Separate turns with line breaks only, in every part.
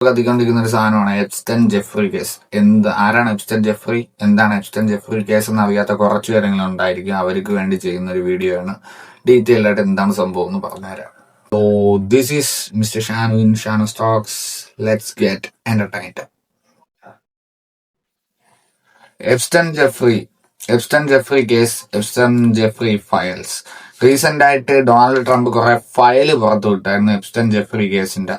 കത്തിക്കൊണ്ടിരിക്കുന്ന ഒരു സാധനമാണ് എപ്സ്റ്റൻ Jeffrey case. എന്ത് ആരാണ് എപ്സ്റ്റൻ ജെഫ്രി? എന്താണ് എപ്സ്റ്റൻ ജെഫ്രി കേസ് എന്ന് അറിയാത്ത കുറച്ച് കാര്യങ്ങൾ ഉണ്ടായിരിക്കും അവർക്ക് വേണ്ടി ചെയ്യുന്ന ഒരു വീഡിയോ ആണ്. ഡീറ്റെയിൽ ആയിട്ട് എന്താണ് സംഭവം എന്ന് പറഞ്ഞുതരാം. So this is mister Shanu in Shanu Stokes let's get entertained Epstein Jeffrey Epstein Jeffrey case Epstein Jeffrey files recent ആയിട്ട് ഡൊണാൾഡ് ട്രംപ് കുറെ ഫയൽ പുറത്തു വിട്ടായിരുന്നു എപ്സ്റ്റൻ ജെഫ്രി കേസിന്റെ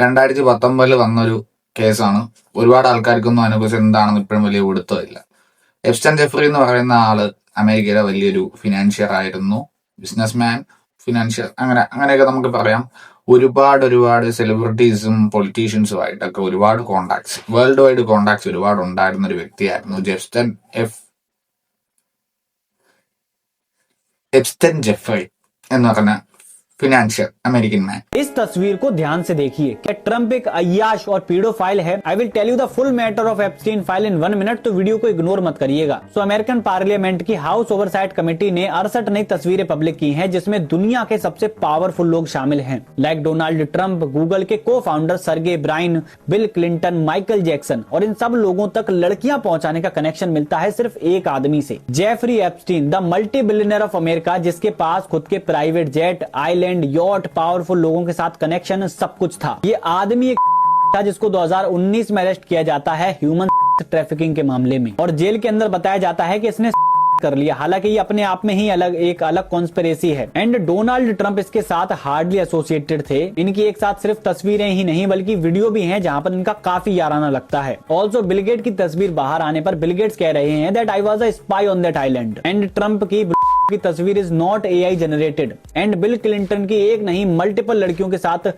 രണ്ടായിരത്തി പത്തൊമ്പതിൽ വന്നൊരു കേസാണ്. ഒരുപാട് ആൾക്കാർക്കൊന്നും അതിനെക്കുറിച്ച് എന്താണെന്ന് ഇപ്പോഴും വലിയ പിടുത്തമില്ല എപ്സ്റ്റൻ ജെഫ്രി എന്ന് പറയുന്ന ആൾ അമേരിക്കയിലെ വലിയൊരു ഫിനാൻഷ്യർ ആയിരുന്നു. ബിസിനസ്മാൻ ഫിനാൻഷ്യർ അങ്ങനെ അങ്ങനെയൊക്കെ നമുക്ക് പറയാം. ഒരുപാട് ഒരുപാട് സെലിബ്രിറ്റീസും പൊളിറ്റീഷ്യൻസും ആയിട്ടൊക്കെ ഒരുപാട് കോണ്ടാക്ട്സ് വേൾഡ് വൈഡ് കോണ്ടാക്ട്സ് ഒരുപാട് ഉണ്ടായിരുന്ന ഒരു വ്യക്തിയായിരുന്നു ജെഫ്സ്റ്റൻ എഫ് എപ്സ്റ്റൻ ജെഫ്രി എന്ന് പറഞ്ഞ फिनेंशियल अमेरिकन मैन
इस तस्वीर को ध्यान से देखिए क्या ट्रंप एक अयाश और पीडो फ़ाइल है। I will tell you the full matter of Epstein file in one minute तो वीडियो को इग्नोर मत करिएगा। सो अमेरिकन पार्लियामेंट की हाउस ओवरसाइट कमेटी ने अड़सठ नई तस्वीरें पब्लिक की हैं, जिसमें दुनिया के सबसे पावरफुल लोग शामिल हैं। लाइक डोनाल्ड ट्रंप गूगल के को founder Sergey Brin Bill Clinton Michael Jackson और इन सब लोगों तक लड़कियाँ पहुँचाने का कनेक्शन मिलता है सिर्फ़ एक आदमी से। Jeffrey Epstein the multi billionaire of America जिसके पास खुद के private jet island island yacht powerful लोगों के साथ कनेक्शन सब कुछ था। ये आदमी एक था जिसको 2019 में अरेस्ट किया जाता है ह्यूमन ट्रैफिकिंग के मामले में। और जेल के अंदर बताया जाता है कि इसने कर लिया। हालाँकि ये अपने आप में ही अलग, एक अलग कॉन्स्पिरेसी है। एंड डोनाल्ड ट्रंप इसके साथ हार्डली एसोसिएटेड थे। इनकी एक साथ सिर्फ़ तस्वीरें ही नहीं, बल्कि वीडियो भी हैं जहाँ पर इनका काफ़ी याराना लगता है। ऑल्सो बिलगेट की तस्वीर बाहर आने पर बिलगेट्स कह रहे हैं that I was a spy on that island and Trump की की तस्वीर is not AI generated and Bill Clinton की एक नहीं मल्टीपल लड़कियों के साथ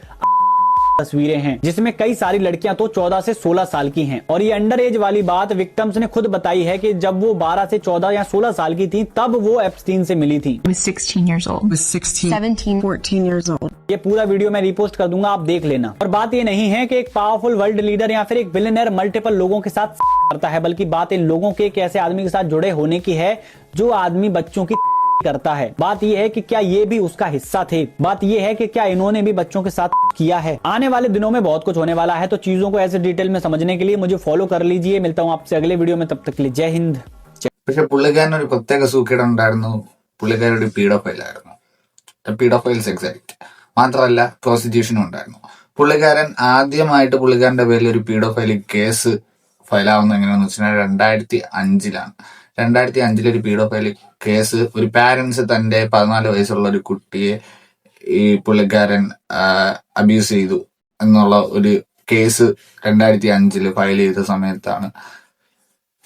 तस्वीरें हैं जिसमें कई सारी लड़कियाँ तो 14 से 16 साल की हैं और ये अंडर एज वाली बात विक्टम्स ने खुद बताई है कि जब वो 12 से 14 या 16 साल की थी तब वो एप्स्टीन से मिली थी
16 years old.
16,
17.
14 years old.
ये पूरा वीडियो मैं रिपोस्ट कर दूँगा आप देख लेना और बात ये नहीं है कि एक पावरफुल वर्ल्ड लीडर या फिर एक बिलियनर मल्टीपल लोगों के साथ करता है बल्कि बात इन लोगों के एक ऐसे आदमी के साथ जुड़े होने की है जो आदमी बच्चों की करता है बात यह है कि क्या ये भी उसका हिस्सा थे बात यह है कि क्या इन्होंने भी बच्चों के साथ किया है आने वाले दिनों में बहुत कुछ होने वाला है तो चीजों को ऐसे डिटेल में समझने के लिए मुझे फॉलो कर लीजिए मिलता हूँ आपसे अगले वीडियो में तब तक के लिए जय हिंद जय
പക്ഷെ പുള്ളിക്കാരൻ ഒരു പ്രത്യേക സൂക്കേട് ഉണ്ടായിരുന്നു പുള്ളിക്കാരൻ ഒരു പീഡോഫൈലായിരുന്നു പീഡോഫൈൽസ് എക്സാക്ട് മാത്രമല്ല പ്രോസിക്യൂഷനും ഉണ്ടായിരുന്നു പുള്ളിക്കാരൻ ആദ്യമായിട്ട് പുള്ളിക്കാരന്റെ പേരിൽ ഒരു പീഡോഫൈലിക് കേസ് ഫയലാവുന്ന എങ്ങനെയാണെന്ന് വെച്ചാൽ രണ്ടായിരത്തി അഞ്ചിലാണ് രണ്ടായിരത്തി അഞ്ചിലെ ഒരു കേസ് ഒരു പാരന്റ്സ് തന്റെ പതിനാല് വയസ്സുള്ള ഒരു കുട്ടിയെ ഈ പുള്ളിക്കാരൻ അബ്യൂസ് ചെയ്തു എന്നുള്ള ഒരു കേസ് രണ്ടായിരത്തി അഞ്ചിൽ ഫയൽ ചെയ്ത സമയത്താണ്.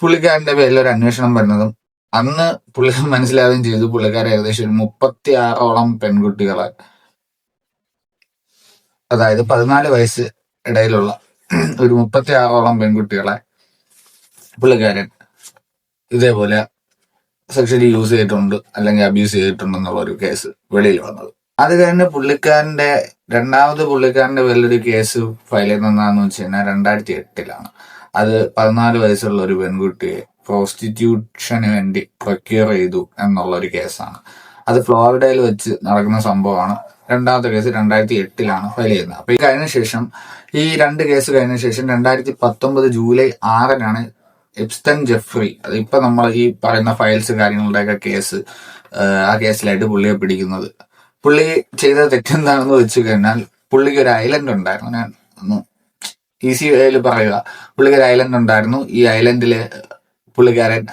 പുള്ളിക്കാരന്റെ പേരിൽ ഒരു അന്വേഷണം വരുന്നതും അന്ന് പുള്ളി മനസ്സിലാവുകയും ചെയ്തു പുള്ളിക്കാരൻ ഏകദേശം ഒരു മുപ്പത്തി ആറോളം പെൺകുട്ടികളെ അതായത് പതിനാല് വയസ്സ് ഇടയിലുള്ള ഒരു മുപ്പത്തി ആറോളം പെൺകുട്ടികളെ പുള്ളിക്കാരൻ ഇതേപോലെ സെക്ഷലി യൂസ് ചെയ്തിട്ടുണ്ട് അല്ലെങ്കിൽ അബ്യൂസ് ചെയ്തിട്ടുണ്ട് എന്നുള്ള ഒരു കേസ് വെളിയിൽ വന്നത്. അത് കഴിഞ്ഞ് പുള്ളിക്കാരന്റെ രണ്ടാമത് പുള്ളിക്കാരന്റെ വലിയൊരു കേസ് ഫയൽ ചെയ്യുന്നതെന്ന് വെച്ച് കഴിഞ്ഞാൽ രണ്ടായിരത്തി എട്ടിലാണ്. അത് പതിനാല് വയസ്സുള്ള ഒരു പെൺകുട്ടിയെ പ്രോസ്റ്റിറ്റ്യൂഷന് വേണ്ടി പ്രൊക്യൂർ ചെയ്തു എന്നുള്ള ഒരു കേസാണ് അത് ഫ്ലോറിഡയിൽ വെച്ച് നടക്കുന്ന സംഭവമാണ്. രണ്ടാമത്തെ കേസ് രണ്ടായിരത്തി എട്ടിലാണ് ഫയൽ ചെയ്യുന്നത്. അപ്പൊ ഈ കഴിഞ്ഞ ശേഷം ഈ രണ്ട് കേസ് കഴിഞ്ഞ ശേഷം രണ്ടായിരത്തി പത്തൊമ്പത് ജൂലൈ ആറിനാണ് എപ്സ്റ്റൻ ജെഫ്രി അത് ഇപ്പൊ നമ്മൾ ഈ പറയുന്ന ഫയൽസ് കാര്യങ്ങളുടെയൊക്കെ കേസ് ആ കേസിലായിട്ട് പുള്ളിയെ പിടിക്കുന്നത്. പുള്ളി ചെയ്ത തെറ്റെന്താണെന്ന് വെച്ച് കഴിഞ്ഞാൽ പുള്ളിക്ക് ഒരു ഐലൻഡ് ഉണ്ടായിരുന്നു. ഞാൻ ഒന്ന് ഈസി വേയിൽ പറയുക. പുള്ളിക്ക് ഒരു ഐലൻഡ് ഉണ്ടായിരുന്നു. ഈ ഐലൻഡിൽ പുള്ളിക്കാരൻ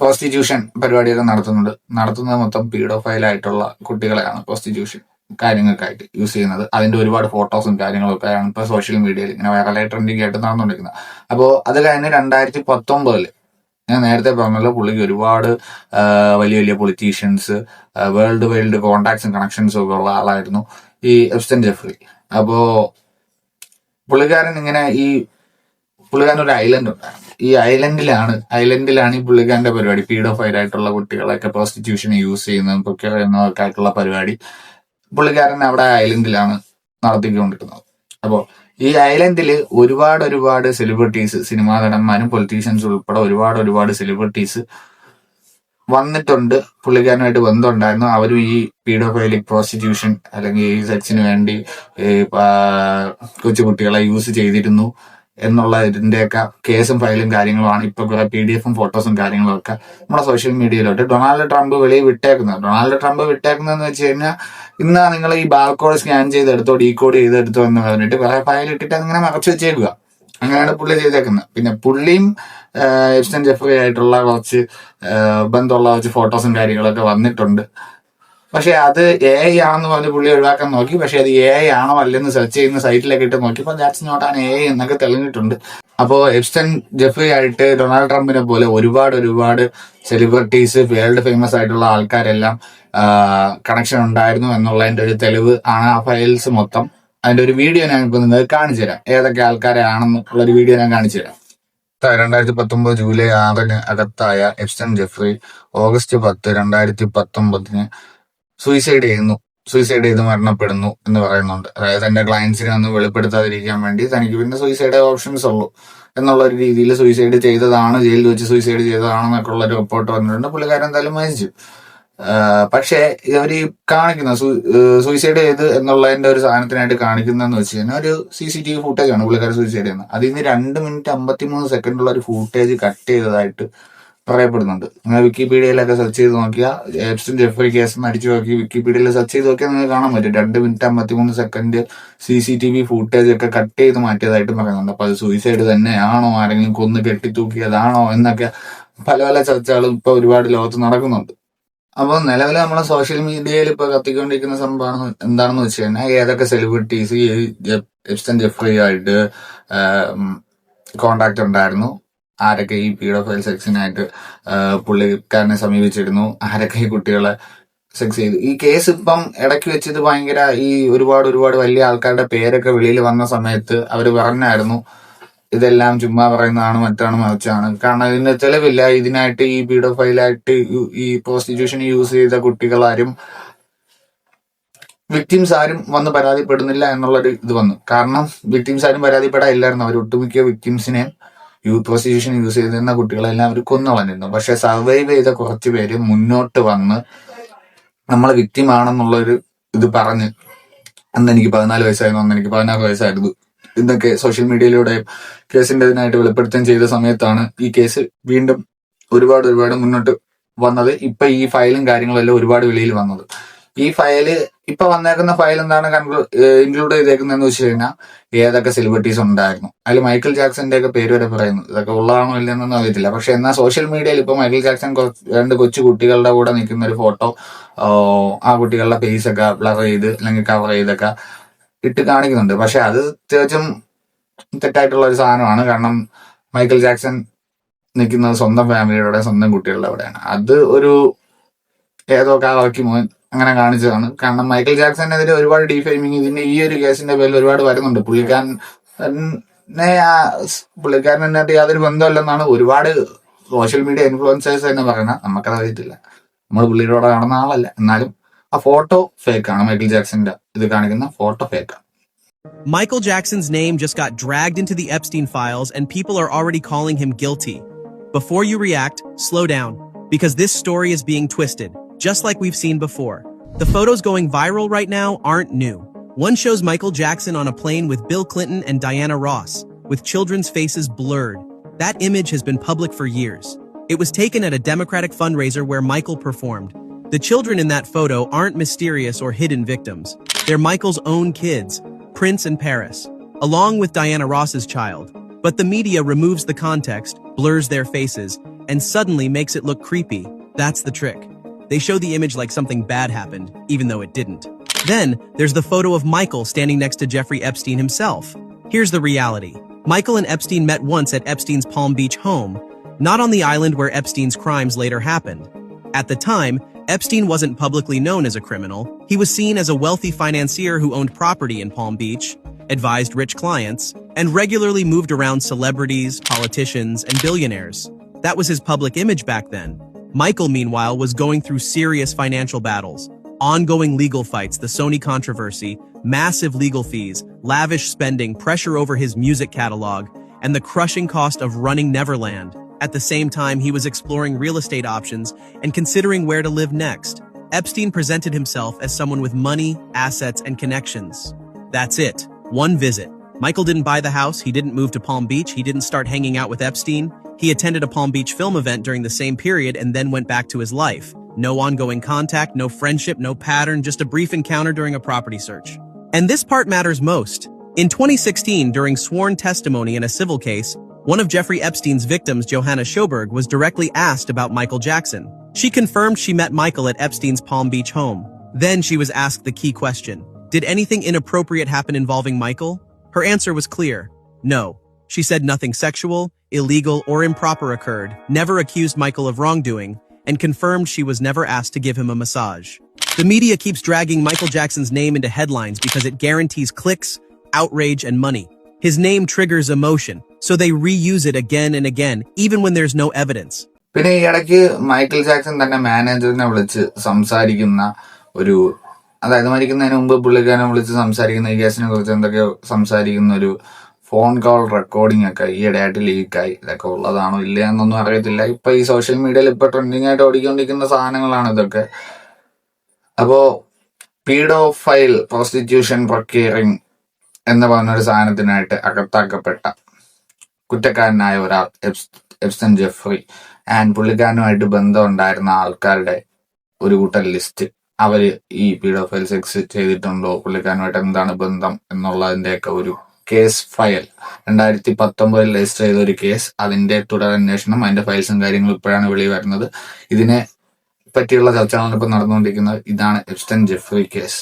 പ്രോസ്റ്റിറ്റ്യൂഷൻ പരിപാടിയൊക്കെ നടത്തുന്നുണ്ട്. നടത്തുന്നത് മൊത്തം പീഡോഫൈൽ ആയിട്ടുള്ള കുട്ടികളെയാണ് പ്രോസ്റ്റിറ്റ്യൂഷൻ കാര്യങ്ങൾക്കായിട്ട് യൂസ് ചെയ്യുന്നത്. അതിന്റെ ഒരുപാട് ഫോട്ടോസും കാര്യങ്ങളൊക്കെ ആണ് ഇപ്പൊ സോഷ്യൽ മീഡിയയിൽ ഇങ്ങനെ വൈറലായി ട്രെൻഡിങ് ആയിട്ട് നടന്നുകൊണ്ടിരിക്കുന്നത് അപ്പോൾ അത് കഴിഞ്ഞ് രണ്ടായിരത്തി പത്തൊമ്പതിൽ ഞാൻ നേരത്തെ പറഞ്ഞല്ലോ പുള്ളിക്ക് ഒരുപാട് വലിയ വലിയ പൊളിറ്റീഷ്യൻസ് വേൾഡ് വൈഡ് കോണ്ടാക്ട്സും കണക്ഷൻസും ഒക്കെ ഉള്ള ആളായിരുന്നു ഈ എപ്സ്റ്റൻ ജെഫ്രി. അപ്പോ പുള്ളിക്കാരൻ ഇങ്ങനെ ഈ പുള്ളിക്കാരൻ ഒരു ഐലൻഡ് ഉണ്ടായിരുന്നു. ഈ ഐലൻഡിലാണ് ഐലൻഡിലാണ് ഈ പുള്ളിക്കാരന്റെ പരിപാടി. പീഡോഫൈൽ ആയിട്ടുള്ള കുട്ടികളെയൊക്കെ പ്രോസ്റ്റിറ്റ്യൂഷൻ യൂസ് ചെയ്യുന്നതൊക്കെ ഒക്കെ എന്നതൊക്കെ ആയിട്ടുള്ള പരിപാടി. പുള്ളിക്കാരൻ അവിടെ ഐലൻഡിലാണ് നടത്തിക്കൊണ്ടിരുന്നത്. അപ്പോ ഈ ഐലൻഡിൽ ഒരുപാട് ഒരുപാട് സെലിബ്രിറ്റീസ് സിനിമാ നടന്മാരും പൊളിറ്റീഷ്യൻസ് ഉൾപ്പെടെ ഒരുപാട് ഒരുപാട് സെലിബ്രിറ്റീസ് വന്നിട്ടുണ്ട്. പുള്ളിക്കാരനുമായിട്ട് ബന്ധമുണ്ടായിരുന്നു. അവരും ഈ പീഡോഫൈലിക് പ്രോസ്റ്റിറ്റ്യൂഷൻ അല്ലെങ്കിൽ ഈ സെക്സിന് വേണ്ടി കൊച്ചുകുട്ടികളെ യൂസ് ചെയ്തിരുന്നു. എന്നുള്ള ഇതിന്റെയൊക്കെ കേസും ഫയലും കാര്യങ്ങളുമാണ് ഇപ്പൊ കുറെ പി ഡി എഫും ഫോട്ടോസും കാര്യങ്ങളും ഒക്കെ നമ്മുടെ സോഷ്യൽ മീഡിയയിലോട്ട് ഡൊണാൾഡ് ട്രംപ് വെളിയിൽ വിട്ടേക്കുന്നത്. ഡൊണാൾഡ് ട്രംപ് വിട്ടേക്കുന്നതെന്ന് വെച്ച് കഴിഞ്ഞാൽ ഇന്ന് നിങ്ങൾ ഈ ബാർകോഡ് സ്കാൻ ചെയ്തെടുത്തോ ഡീകോഡ് ചെയ്തെടുത്തോ എന്ന് പറഞ്ഞിട്ട് കുറെ ഫയൽ ഇട്ടിട്ട് അതിങ്ങനെ മറച്ചു വെച്ചേക്കുക. അങ്ങനെയാണ് പുള്ളി ചെയ്തേക്കുന്നത്. പിന്നെ പുള്ളിയും എഫ്സൻ ജെഫറി ആയിട്ടുള്ള കുറച്ച് ബന്ധമുള്ള കുറച്ച് ഫോട്ടോസും കാര്യങ്ങളൊക്കെ വന്നിട്ടുണ്ട്. പക്ഷെ അത് എ ഐ ആണെന്ന് പറഞ്ഞ് പുള്ളി ഒഴിവാക്കാൻ നോക്കി. പക്ഷെ അത് എ ഐ ആണോ അല്ലെന്ന് സെർച്ച് ചെയ്യുന്ന സൈറ്റിലൊക്കെ ഇട്ട് നോക്കിയപ്പോൾ that's not an A I എന്നൊക്കെ തെളിഞ്ഞിട്ടുണ്ട്. അപ്പോൾ എപ്സ്റ്റൻ ജെഫ്രി ആയിട്ട് ഡൊണാൾഡ് ട്രംപിനെ പോലെ ഒരുപാട് ഒരുപാട് സെലിബ്രിറ്റീസ് വേൾഡ് ഫേമസ് ആയിട്ടുള്ള ആൾക്കാരെല്ലാം കണക്ഷൻ ഉണ്ടായിരുന്നു എന്നുള്ളതിന്റെ ഒരു തെളിവ് ആണ് ആ ഫയൽസ് മൊത്തം. അതിന്റെ ഒരു വീഡിയോ ഞാൻ ഇപ്പൊ നിങ്ങൾക്ക് കാണിച്ചു തരാം. ഏതൊക്കെ ആൾക്കാരെ ആണെന്നുള്ള ഒരു വീഡിയോ ഞാൻ കാണിച്ചു തരാം. രണ്ടായിരത്തി പത്തൊമ്പത് ജൂലൈ ആറിന് അകത്തായ എപ്സ്റ്റൻ ജെഫ്രി ഓഗസ്റ്റ് പത്ത് രണ്ടായിരത്തി പത്തൊമ്പതിന് സൂയിസൈഡ് ചെയ്യുന്നു. സൂയിസൈഡ് ചെയ്ത് മരണപ്പെടുന്നു എന്ന് പറയുന്നുണ്ട്. അതായത് തന്റെ ക്ലയൻസിനെ ഒന്ന് വെളിപ്പെടുത്താതിരിക്കാൻ വേണ്ടി തനിക്ക് പിന്നെ സൂയിസൈഡ് ഓപ്ഷൻസ് ഉള്ളൂ എന്നുള്ള ഒരു രീതിയിൽ സൂയിസൈഡ് ചെയ്തതാണ് ജയിലിൽ വെച്ച് സൂയിസൈഡ് ചെയ്തതാണെന്നൊക്കെ ഉള്ള ഒരു റിപ്പോർട്ട് വന്നിട്ടുണ്ട്. പുള്ളിക്കാരൻ എന്തായാലും മരിച്ചു. പക്ഷേ ഇവർ ഈ കാണിക്കുന്ന സൂയിസൈഡ് ചെയ്ത് എന്നുള്ളതിന്റെ ഒരു സാധനത്തിനായിട്ട് കാണിക്കുന്നതെന്ന് വെച്ച് കഴിഞ്ഞാൽ ഒരു C C T V footage ആണ് പുള്ളിക്കാരൻ സൂയിസൈഡ് ചെയ്യുന്നത്. അതിൽ നിന്ന് രണ്ട് മിനിറ്റ് അമ്പത്തിമൂന്ന് സെക്കൻഡുള്ള ഒരു ഫുട്ടേജ് കട്ട് ചെയ്തതായിട്ട് പറയപ്പെടുന്നുണ്ട്. നിങ്ങൾ വിക്കിപീഡിയയിലൊക്കെ സെർച്ച് ചെയ്ത് നോക്കിയാൽ എപ്സ്റ്റൻ ജെഫ്രി കേസ് എന്ന് അടിച്ചു നോക്കി വിക്കിപീഡിയയിൽ സെർച്ച് ചെയ്ത് നോക്കിയാൽ നിങ്ങൾക്ക് കാണാൻ പറ്റും. രണ്ട് മിനിറ്റ് അമ്പത്തിമൂന്ന് second C C T V footage ഒക്കെ കട്ട് ചെയ്ത് മാറ്റിയതായിട്ടും പറയുന്നുണ്ട്. അപ്പൊ അത് സൂയിസൈഡ് തന്നെയാണോ? ആരെങ്കിലും കൊന്ന് കെട്ടിത്തൂക്കിയതാണോ? എന്നൊക്കെ പല പല ചർച്ചകളും ഇപ്പൊ ഒരുപാട് ലോകത്ത് നടക്കുന്നുണ്ട്. അപ്പോൾ നിലവിൽ നമ്മളെ സോഷ്യൽ മീഡിയയിൽ ഇപ്പൊ കത്തിക്കൊണ്ടിരിക്കുന്ന സംഭവമാണ് എന്താണെന്ന് വെച്ച് കഴിഞ്ഞാൽ ഏതൊക്കെ സെലിബ്രിറ്റീസ് ഈ എപ്സ്റ്റൻ ജെഫ്രി ആയിട്ട് കോണ്ടാക്ട് ഉണ്ടായിരുന്നു? ആരൊക്കെ ഈ പീഡോഫൈൽ സെക്സിനായിട്ട് പുള്ളിക്കാരനെ സമീപിച്ചിരുന്നു. ആരൊക്കെ ഈ കുട്ടികളെ സെക്സ് ചെയ്തു. ഈ കേസ് ഇപ്പം ഇടയ്ക്ക് വെച്ചത് ഭയങ്കര ഈ ഒരുപാട് ഒരുപാട് വലിയ ആൾക്കാരുടെ പേരൊക്കെ വെളിയിൽ വന്ന സമയത്ത് അവർ പറഞ്ഞായിരുന്നു ഇതെല്ലാം ചുമ്മാ പറയുന്നതാണ് മറ്റാണ് മറിച്ചാണ്. കാരണം ഇതിന് തെളിവില്ല. ഇതിനായിട്ട് ഈ പീഡോഫൈലായിട്ട് ഈ പ്രോസ്റ്റിറ്റ്യൂഷൻ യൂസ് ചെയ്ത കുട്ടികളാരും വിക്ടിംസ് ആരും വന്ന് പരാതിപ്പെടുന്നില്ല എന്നുള്ളൊരു ഇത് വന്നു. കാരണം വിക്ടിംസ് ആരും പരാതിപ്പെടാനില്ലായിരുന്നു. അവർ ഒട്ടുമിക്ക വിക്ടിംസിനെ യൂ പ്രോസിക്യൂഷൻ യൂസ് ചെയ്തിരുന്ന കുട്ടികളെല്ലാം അവർ കൊന്നു കളഞ്ഞിരുന്നു പക്ഷെ സർവൈവ് ചെയ്ത കുറച്ച് പേര് മുന്നോട്ട് വന്ന് നമ്മൾ വിക്ടിം ആണെന്നുള്ളൊരു ഇത് പറഞ്ഞ് അന്ന് എനിക്ക് പതിനാല് വയസ്സായിരുന്നു അന്ന് എനിക്ക് പതിനാറ് വയസ്സായിരുന്നു. ഇന്നൊക്കെ സോഷ്യൽ മീഡിയയിലൂടെ കേസിന്റെ ഇതിനായിട്ട് വെളിപ്പെടുത്തുകയും ചെയ്ത സമയത്താണ് ഈ കേസ് വീണ്ടും ഒരുപാട് ഒരുപാട് മുന്നോട്ട് വന്നത്. ഇപ്പൊ ഈ ഫയലും കാര്യങ്ങളെല്ലാം ഒരുപാട് വെളിയിൽ വന്നത്. ഈ ഫയൽ ഇപ്പൊ വന്നേക്കുന്ന ഫയൽ എന്താണ് ഇൻക്ലൂഡ് ചെയ്തേക്കുന്നതെന്ന് വെച്ച് കഴിഞ്ഞാൽ ഏതൊക്കെ സെലിബ്രിറ്റീസ് ഉണ്ടായിരുന്നു. അതിൽ മൈക്കിൾ ജാക്സന്റെ ഒക്കെ പേര് വരെ പറയുന്നു. ഇതൊക്കെ ഉള്ളതാണോ ഇല്ലെന്നൊന്നും അറിയത്തില്ല. പക്ഷെ എന്നാൽ സോഷ്യൽ മീഡിയയിൽ ഇപ്പൊ മൈക്കിൾ ജാക്സൺ രണ്ട് കൊച്ചു കുട്ടികളുടെ കൂടെ നിൽക്കുന്ന ഒരു ഫോട്ടോ ആ കുട്ടികളുടെ ഫേസ് ഒക്കെ ബ്ലർ ചെയ്ത് അല്ലെങ്കിൽ കവർ ചെയ്തൊക്കെ ഇട്ട് കാണിക്കുന്നുണ്ട്. പക്ഷെ അത് തികച്ചും തെറ്റായിട്ടുള്ള ഒരു സാധനമാണ്. കാരണം മൈക്കിൾ ജാക്സൺ നിൽക്കുന്നത് സ്വന്തം ഫാമിലിയുടെ സ്വന്തം കുട്ടികളുടെ അവിടെയാണ്. അത് ഒരു ഏതോ കാവാക്കി മോൻ അങ്ങനെ കാണിച്ചതാണ്. കാരണം മൈക്കിൾ ജാക്സനെതിരെ ഒരുപാട് ഡീഫൈമിങ് ഇതിന്റെ ഈ ഒരു കേസിന്റെ പേരിൽ ഒരുപാട് വരുന്നുണ്ട്. പുള്ളിക്കാരൻ എന്നായിട്ട് യാതൊരു ബന്ധമില്ലെന്നാണ് ഒരുപാട് സോഷ്യൽ മീഡിയ ഇൻഫ്ലുവൻസേഴ്സ് തന്നെ പറയുന്നത്. നമുക്കത് അറിയത്തില്ല. നമ്മൾ പുള്ളിയുടെ കാണുന്ന ആളല്ല. എന്നാലും ആ ഫോട്ടോ ഫേക്ക് ആണ് മൈക്കിൾ ജാക്സന്റെ ഇത് കാണിക്കുന്ന photo fake
Michael Jackson's name just got dragged into the Epstein files, and people are already calling him guilty. Before you react, slow down, because this story is being twisted, just like we've seen before. The photos going viral right now aren't new. One shows Michael Jackson on a plane with Bill Clinton and Diana Ross, with children's faces blurred. That image has been public for years. It was taken at a Democratic fundraiser where Michael performed. The children in that photo aren't mysterious or hidden victims. They're Michael's own kids, Prince and Paris, along with Diana Ross's child. But the media removes the context, blurs their faces, and suddenly makes it look creepy. That's the trick. They show the image like something bad happened, even though it didn't. Then, there's the photo of Michael standing next to Jeffrey Epstein himself. Here's the reality. Michael and Epstein met once at Epstein's Palm Beach home, not on the island where Epstein's crimes later happened. At the time, Epstein wasn't publicly known as a criminal. He was seen as a wealthy financier who owned property in Palm Beach, advised rich clients, and regularly moved around celebrities, politicians, and billionaires. That was his public image back then. Michael, meanwhile, was going through serious financial battles. Ongoing legal fights, the Sony controversy, massive legal fees, lavish spending, pressure over his music catalog, and the crushing cost of running Neverland. At the same time, he was exploring real estate options and considering where to live next. Epstein presented himself as someone with money, assets, and connections. That's it. One visit. Michael didn't buy the house, he didn't move to Palm Beach, he didn't start hanging out with Epstein. He attended a Palm Beach film event during the same period and then went back to his life. No ongoing contact, no friendship, no pattern, just a brief encounter during a property search. And this part matters most. In 2016, during sworn testimony in a civil case, one of Jeffrey Epstein's victims, Johanna Schoberg, was directly asked about Michael Jackson. She confirmed she met Michael at Epstein's Palm Beach home. Then she was asked the key question. Did anything inappropriate happen involving Michael? Her answer was clear. No. She said nothing sexual, illegal, or improper occurred, never accused Michael of wrongdoing, and confirmed she was never asked to give him a massage. The media keeps dragging Michael Jackson's name into headlines because it guarantees clicks, outrage, and money. His name triggers emotion, so they reuse it again and again, even when there's no evidence.
പിന്നെ ഈ ഇടയ്ക്ക് Michael Jackson തന്നെ മാനേജറിനെ വിളിച്ച് സംസാരിക്കുന്ന ഒരു അതായത് മരിക്കുന്നതിന് മുമ്പ് പുള്ളിക്കാരനെ വിളിച്ച് സംസാരിക്കുന്ന ഈ കേസിനെ കുറിച്ച് എന്തൊക്കെയോ സംസാരിക്കുന്ന ഒരു ഫോൺ കോൾ റെക്കോർഡിംഗ് ഒക്കെ ഈ ഇടയായിട്ട് ലീക്കായി ഇതൊക്കെ ഉള്ളതാണോ ഇല്ല എന്നൊന്നും അറിയത്തില്ല. ഇപ്പൊ ഈ സോഷ്യൽ മീഡിയയിൽ ഇപ്പൊ ട്രെൻഡിങ് ആയിട്ട് ഓടിക്കൊണ്ടിരിക്കുന്ന സാധനങ്ങളാണ് ഇതൊക്കെ. അപ്പോ പീഡോ ഫയൽ പ്രോസ്റ്റിറ്റ്യൂഷൻ പ്രൊക്യൂറിംഗ് എന്ന് പറഞ്ഞൊരു സാധനത്തിനായിട്ട് അകത്താക്കപ്പെട്ട കുറ്റക്കാരനായ ഒരാൾ എഫ്സൻ ജെഫ്രി. ആൻഡ് പുള്ളിക്കാരനുമായിട്ട് ബന്ധം ഉണ്ടായിരുന്ന ആൾക്കാരുടെ ഒരു കൂട്ടം ലിസ്റ്റ് അവർ ഈ പീഡോഫൈൽ സെക്സ് ചെയ്തിട്ടുണ്ടോ? പുള്ളിക്കാരനുമായിട്ട് എന്താണ് ബന്ധം എന്നുള്ളതിന്റെയൊക്കെ ഒരു കേസ് ഫയൽ രണ്ടായിരത്തി പത്തൊമ്പതിൽ രജിസ്റ്റർ ചെയ്ത ഒരു കേസ് അതിന്റെ തുടരന്വേഷണം അതിന്റെ ഫയൽസും കാര്യങ്ങളും ഇപ്പോഴാണ് വെളി വരുന്നത്. ഇതിനെ പറ്റിയുള്ള ചർച്ചകളാണ് ഇപ്പൊ നടന്നുകൊണ്ടിരിക്കുന്നത്. ഇതാണ് എബ്സ്റ്റൻ ജെഫ്രി കേസ്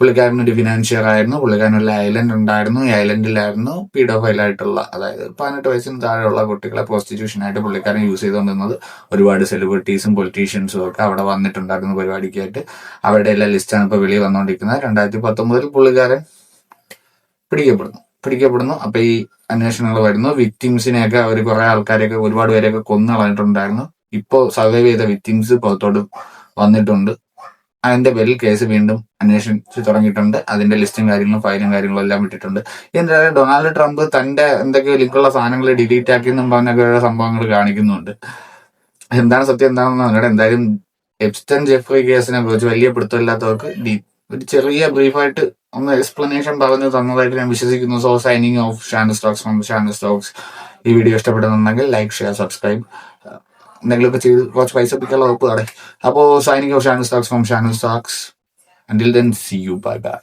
പുള്ളിക്കാരൻ ഒരു ഫിനാൻഷ്യർ ആയിരുന്നു. പുള്ളിക്കാരൻ ഒരു ഐലൻഡ് ഉണ്ടായിരുന്നു. ഈ ഐലൻഡിലായിരുന്നു പീഡോഫൈൽ ആയിട്ടുള്ള അതായത് പതിനെട്ട് വയസ്സിന് താഴെയുള്ള കുട്ടികളെ പ്രോസ്റ്റിറ്റ്യൂഷനായിട്ട് പുള്ളിക്കാരൻ യൂസ് ചെയ്തുകൊണ്ടിരുന്നത്. ഒരുപാട് സെലിബ്രിറ്റീസും പൊളിറ്റീഷ്യൻസും ഒക്കെ അവിടെ വന്നിട്ടുണ്ടായിരുന്നു പരിപാടിക്കായിട്ട്. അവരുടെ എല്ലാ ലിസ്റ്റാണ് ഇപ്പോൾ വെളിയിൽ വന്നുകൊണ്ടിരിക്കുന്നത്. രണ്ടായിരത്തി പത്തൊമ്പതിൽ പുള്ളിക്കാരൻ പിടിക്കപ്പെടുന്നു. പിടിക്കപ്പെടുന്നു. അപ്പൊ ഈ അന്വേഷണങ്ങൾ വരുന്നു. വിക്ടിംസിനെയൊക്കെ അവർ കുറെ ആൾക്കാരെയൊക്കെ ഒരുപാട് പേരെയൊക്കെ കൊന്നു കളഞ്ഞിട്ടുണ്ടായിരുന്നു. ഇപ്പോൾ സർവൈവ് ചെയ്ത വിക്ടിംസ് പുറത്തോട്ട് വന്നിട്ടുണ്ട്. അതിന്റെ പേരിൽ കേസ് വീണ്ടും അന്വേഷിച്ച് തുടങ്ങിയിട്ടുണ്ട്. അതിന്റെ ലിസ്റ്റും കാര്യങ്ങളും ഫയലും കാര്യങ്ങളും എല്ലാം വിട്ടിട്ടുണ്ട് എന്തായാലും ഡൊണാൾഡ് ട്രംപ് തന്റെ എന്തൊക്കെയോ ലിങ്കുള്ള സാധനങ്ങൾ ഡിലീറ്റ് ആക്കി എന്നും പറഞ്ഞൊക്കെ സംഭവങ്ങൾ കാണിക്കുന്നുണ്ട്. എന്താണ് സത്യം എന്താണെന്ന് പറഞ്ഞാൽ എന്തായാലും എപ്സ്റ്റൻ ജെഫ്രി കേസിനെ കുറിച്ച് വലിയ പിടുത്തമില്ലാത്തവർക്ക് ഒരു ചെറിയ ബ്രീഫായിട്ട് ഒന്ന് എക്സ്പ്ലനേഷൻ പറഞ്ഞു തന്നതായിട്ട് ഞാൻ വിശ്വസിക്കുന്നു. So signing off Shan Stokes from Shan Stokes ഈ വീഡിയോ ഇഷ്ടപ്പെടുന്നുണ്ടെങ്കിൽ ലൈക്ക് ഷെയർ സബ്സ്ക്രൈബ് എന്തെങ്കിലുമൊക്കെ ചെയ്ത് കുറച്ച് പൈസ പിടിക്കാനുള്ള വകുപ്പ് അവിടെ അപ്പോൾ signing off Shan Stokes from Shanu Stokes until then see you bye bye